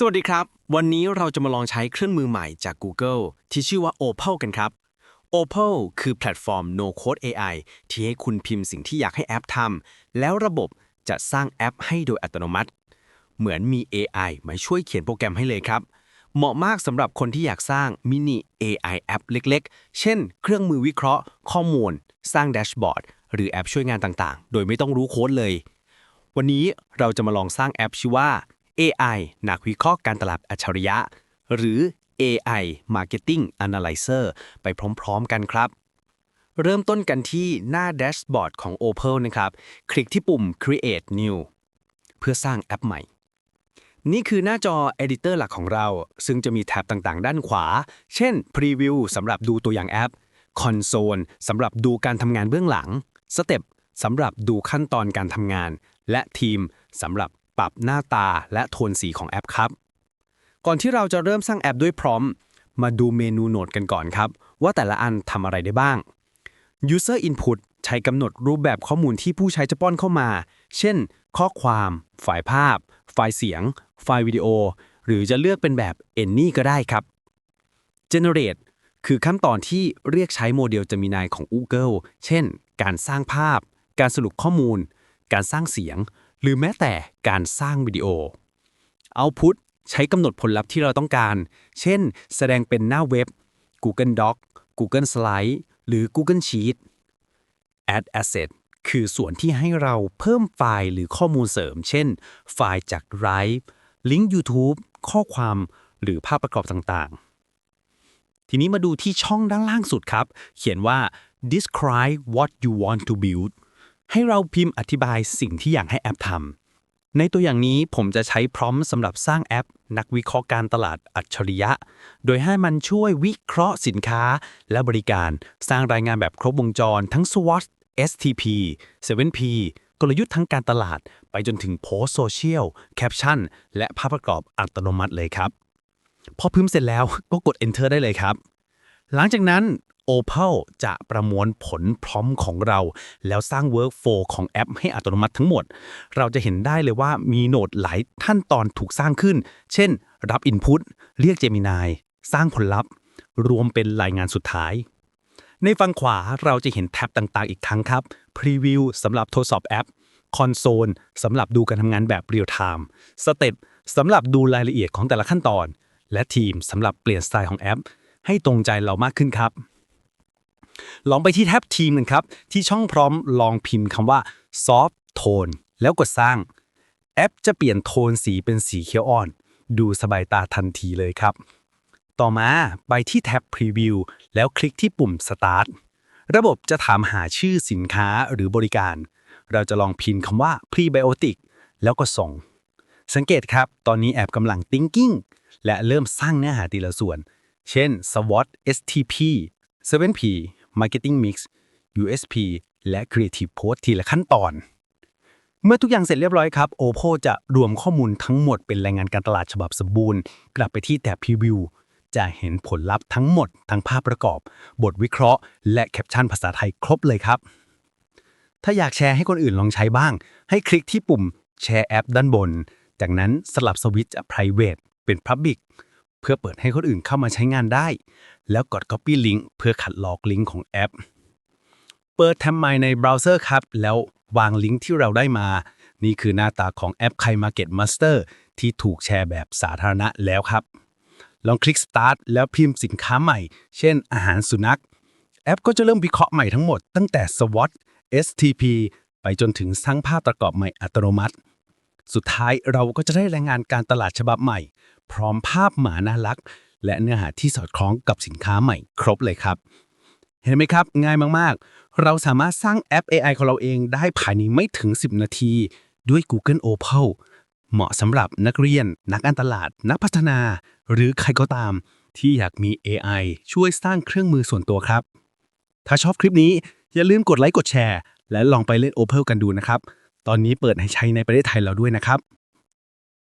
สวัสดีครับ วันนี้เราจะมาลองใช้เครื่องมือใหม่จาก Google ที่ชื่อว่า Opal กันครับ Opal คือแพลตฟอร์ม No Code AI ที่ให้คุณพิมพ์สิ่งที่อยากให้แอปทำแล้วระบบจะสร้างแอปให้โดยอัตโนมัติ เหมือนมี AI มาช่วยเขียนโปรแกรมให้เลยครับ เหมาะมากสำหรับคนที่อยากสร้างมินิ AI แอปเล็กๆ เช่น เครื่องมือวิเคราะห์ ข้อมูล สร้างแดชบอร์ดหรือแอปช่วยงานต่างๆ โดยไม่ต้องรู้โค้ดเลย วันนี้เราจะมาลองสร้างแอปชื่อว่า AI นักวิเคราะห์การตลาดอัจฉริยะ หรือ AI Marketing Analyzer ไปพร้อมๆกันครับ เริ่มต้นกันที่หน้าแดชบอร์ดของ Opal นะครับ คลิกที่ปุ่ม Create New เพื่อสร้างแอปใหม่ นี่คือหน้าจอ Editor หลักของเรา ซึ่งจะมีแท็บต่างๆ ด้านขวา เช่น Preview สำหรับดูตัวอย่างแอป Console สำหรับดูการทำงานเบื้องหลัง Step สำหรับดูขั้นตอนการทำงาน และทีมสำหรับ ปรับหน้าตาและโทนสีของแอปครับ ก่อนที่เราจะเริ่มสร้างแอปด้วยพร้อม มาดูเมนูโหนดกันก่อนครับ ว่าแต่ละอันทำอะไรได้บ้าง User Input ใช้กำหนดรูปแบบข้อมูลที่ผู้ใช้จะป้อนเข้ามา เช่น ข้อความ ไฟล์ภาพ ไฟล์เสียง ไฟล์วิดีโอ หรือจะเลือกเป็นแบบ Any ก็ได้ครับ Generate คือขั้นตอนที่เรียกใช้โมเดล Gemini ของ Google เช่น การสร้างภาพ การสรุปข้อมูล การสร้างเสียง หรือแม้แต่การสร้างวิดีโอ Output ใช้กำหนดผลลัพธ์ที่เราต้องการ เช่น แสดงเป็นหน้าเว็บ Google Doc Google Slide หรือ Google Sheet Add Asset คือส่วนที่ให้เราเพิ่มไฟล์หรือข้อมูลเสริม เช่น ไฟล์จาก Drive ลิงก์ YouTube ข้อความหรือภาพประกอบต่างๆ ทีนี้มาดูที่ช่องด้านล่างสุดครับ เขียนว่า describe what you want to build ให้เราพิมพ์อธิบายสิ่งที่อยากให้แอปทำในตัวอย่างนี้ผมจะใช้พร้อมสำหรับสร้างแอป นักวิเคราะห์การตลาดอัจฉริยะ โดยให้มันช่วยวิเคราะห์สินค้าและบริการ สร้างรายงานแบบครบวงจร ทั้ง SWOT STP 7P กลยุทธ์ทั้งการตลาด ไปจนถึงโพสโซเชียลแคปชั่นและภาพประกอบอัตโนมัติเลยครับ พอพิมพ์เสร็จแล้วก็กด enter ได้เลยครับ หลังจากนั้น Opal จะประมวลผลพร้อมของเรา แล้วสร้าง workflow ของแอปให้อัตโนมัติทั้งหมด เราจะเห็นได้เลยว่ามีโนดหลายขั้นตอนถูกสร้างขึ้น เช่น รับ Input เรียก Gemini สร้างผลลัพธ์ รวมเป็นรายงานสุดท้าย ในฝั่งขวาเราจะเห็นแท็บต่างๆ อีกทั้งครับ Preview สำหรับทดสอบแอป Console สำหรับดูการทำงานแบบ Real Time Step สำหรับดูรายละเอียดของแต่ละขั้นตอน และทีมสำหรับเปลี่ยนสไตล์ของแอป ให้ตรงใจเรามากขึ้นครับ ลองไปที่แท็บทีมกันครับ ที่ช่องพร้อมลองพิมพ์คำว่า soft tone แล้วกดสร้าง แอปจะเปลี่ยนโทนสีเป็นสีเขียวอ่อน ดูสบายตาทันทีเลยครับ ต่อมาไปที่แท็บ Preview แล้วคลิกที่ปุ่ม Start ระบบจะถามหาชื่อสินค้าหรือบริการ เราจะลองพิมพ์คำว่า Prebiotic แล้วก็ส่ง สังเกตครับ ตอนนี้แอปกำลัง thinking และเริ่มสร้างเนื้อหาทีละส่วน เช่น SWOT STP 7P Marketing Mix USP และ Creative Post ทีละขั้นตอน เมื่อทุกอย่างเสร็จเรียบร้อยครับ Oppo จะรวมข้อมูลทั้งหมดเป็นรายงานการตลาดฉบับสมบูรณ์ กลับไปที่แท็บ Preview จะเห็นผลลัพธ์ทั้งหมด ทั้งภาพประกอบ บทวิเคราะห์ และแคปชั่นภาษาไทยครบเลยครับ ถ้าอยากแชร์ให้คนอื่นลองใช้บ้าง ให้คลิกที่ปุ่มแชร์แอปด้านบน จากนั้นสลับสวิตช์จาก private เป็น public เพื่อเปิดให้คนอื่นเข้ามาใช้งานได้ แล้วกด copy link เพื่อขัดลอกลิงก์ของแอป เปิดแท็บใหม่ในเบราว์เซอร์ครับ แล้ววางลิงก์ที่เราได้มา นี่คือหน้าตาของแอป Kai Market Master ที่ถูกแชร์แบบสาธารณะแล้วครับ ลองคลิก Start แล้วพิมพ์สินค้าใหม่ เช่น อาหารสุนัข แอปก็จะเริ่มวิเคราะห์ใหม่ทั้งหมดตั้งแต่ SWOT STP ไปจนถึงสร้างภาพประกอบใหม่อัตโนมัติ สุดท้ายเราก็จะได้รายงานการตลาดฉบับใหม่ พร้อมภาพหมาน่ารัก และเนื้อหาที่สอดคล้องกับสินค้าใหม่ครบเลยครับ เห็นไหมครับ ง่ายมากๆ เราสามารถสร้างแอป AI ของเราเองได้ภายในไม่ถึง 10 นาทีด้วย Google Opal เหมาะสำหรับนักเรียน นักการตลาด นักพัฒนา หรือใครก็ตาม ที่อยากมี AI ช่วยสร้างเครื่องมือส่วนตัวครับ ถ้าชอบคลิปนี้อย่าลืมกดไลค์กดแชร์ และลองไปเล่น Opal กันดูนะครับ ตอนนี้เปิดให้ใช้ในประเทศไทยแล้วด้วยนะครับ